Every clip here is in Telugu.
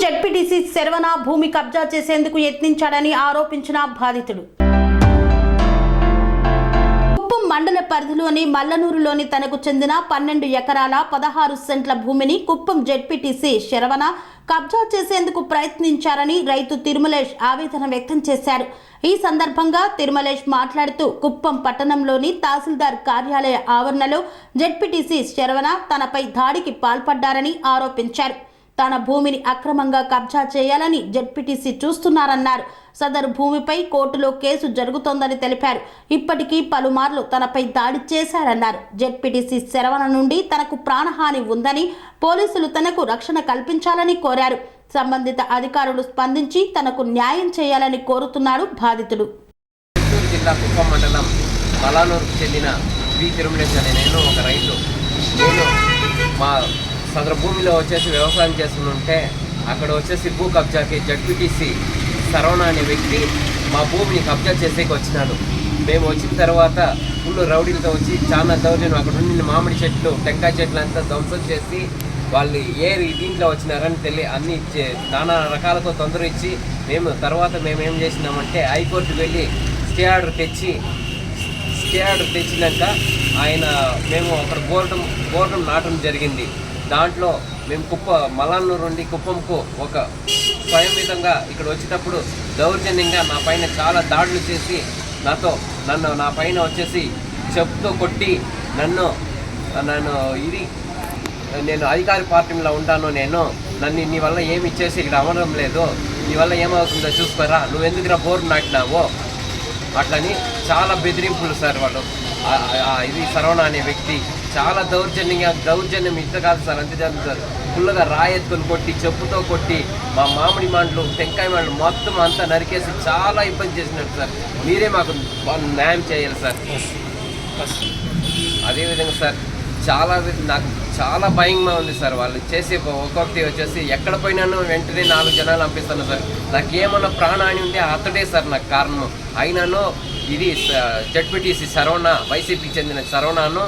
జడ్పీటీసీ శరవణ భూమి కబ్జా చేసేందుకు యత్నించాడని ఆరోపించిన బాధితుడు. కుప్పం మండల పరిధిలోని మల్లనూరులోని తనకు చెందిన పన్నెండు ఎకరాల పదహారు సెంట్ల భూమిని కుప్పం జడ్పీటీసీ శరవణ కబ్జా చేసేందుకు ప్రయత్నించారని రైతు తిరుమలేష్ ఆవేదన వ్యక్తం చేశారు. ఈ సందర్భంగా తిరుమలేష్ మాట్లాడుతూ కుప్పం పట్టణంలోని తహసీల్దార్ కార్యాలయ ఆవరణలో జడ్పీటీసీ శరవణ తనపై దాడికి పాల్పడ్డారని ఆరోపించారు. తన భూమిని అక్రమంగా కబ్జా చేయాలని జెడ్పీటీసీ చూస్తున్నారన్నారు. సదరు భూమిపై కోర్టులో కేసు జరుగుతోందని తెలిపారు. ఇప్పటికీ పలుమార్లు తనపై దాడి చేశారన్నారు. జెడ్పీటీసీ శరవణ నుండి తనకు ప్రాణహాని ఉందని పోలీసులు తనకు రక్షణ కల్పించాలని కోరారు. సంబంధిత అధికారులు స్పందించి తనకు న్యాయం చేయాలని కోరుతున్నాడు బాధితుడు. చిత్తూరు జిల్లా కుప్పం మండలం మలానూరుకు చెందిన వి తిరుమలేశ్ అనే నేను ఒక రైతు. నేను మా సదర భూమిలో వచ్చేసి వ్యవసాయం చేస్తుంటే అక్కడ వచ్చేసి భూ కబ్జాకి జడ్పీటీసీ సరవణ అనే వ్యక్తి మా భూమిని కబ్జా చేసేకి వచ్చినాడు. మేము వచ్చిన తర్వాత ఫుల్ రౌడీలతో వచ్చి చాలా దౌర్యం అక్కడ ఉండిన మామిడి చెట్లు టెంకాయ చెట్లు అంతా ధ్వంసం చేసి వాళ్ళు ఏ దీంట్లో వచ్చినారని తెలియ అన్ని చే- నానా రకాలతో తొందర ఇచ్చి మేము తర్వాత మేము ఏం చేసినామంటే హైకోర్టు వెళ్ళి స్టే ఆర్డర్ తెచ్చి స్టే ఆర్డర్ తెచ్చినాక ఆయన మేము అక్కడ గోరటం గోరటం నాటడం జరిగింది. దాంట్లో మేము కుప్ప మలాన్నూరు నుండి కుప్పంకు ఒక స్వయంవిధంగా ఇక్కడ వచ్చేటప్పుడు దౌర్జన్యంగా నా పైన చాలా దాడులు చేసి నాతో నన్ను నా పైన వచ్చేసి చెప్పుతో కొట్టి నన్ను నన్ను ఇది నేను అధికారి పార్టీలో ఉంటాను నేను నన్ను నీ వల్ల ఏమి ఇచ్చేసి ఇక్కడ అవ్వడం లేదు నీ వల్ల ఏమవుతుందో చూసుకోరా నువ్వు ఎందుకురా బోర్ నాటినావో? అట్లని చాలా బెదిరింపులు సార్ వాళ్ళు. ఇది సరవణ అనే వ్యక్తి. చాలా దౌర్జన్యంగా దౌర్జన్యం ఇంత కాదు సార్ అంతే చేస్తుంది సార్. ఫుల్గా రాయెత్తుకొని కొట్టి చెప్పుతో కొట్టి మా మామిడి మాండ్లు టెంకాయ మాండ్లు మొత్తం అంతా నరికేసి చాలా ఇబ్బంది చేసినట్టు సార్. మీరే మాకు న్యాయం చేయాలి సార్. అదేవిధంగా సార్ చాలా నాకు చాలా భయంగా ఉంది సార్. వాళ్ళు చేసే ఒక్కొక్కటి వచ్చేసి ఎక్కడ పోయినాను వెంటనే నాలుగు జనాలు పంపిస్తాను సార్. నాకు ఏమన్నా ప్రాణాన్ని ఉంటే అతడే సార్ నాకు కారణం. అయినాను ఇది జడ్పీటీసీ సరవణ వైసీపీకి చెందిన సరవణను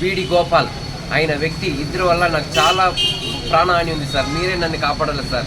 బీడి గోపాల్ ఆయన వ్యక్తి ఇద్దరు వల్ల నాకు చాలా ప్రాణహాని ఉంది సార్. మీరే నన్ను కాపాడాలి సార్.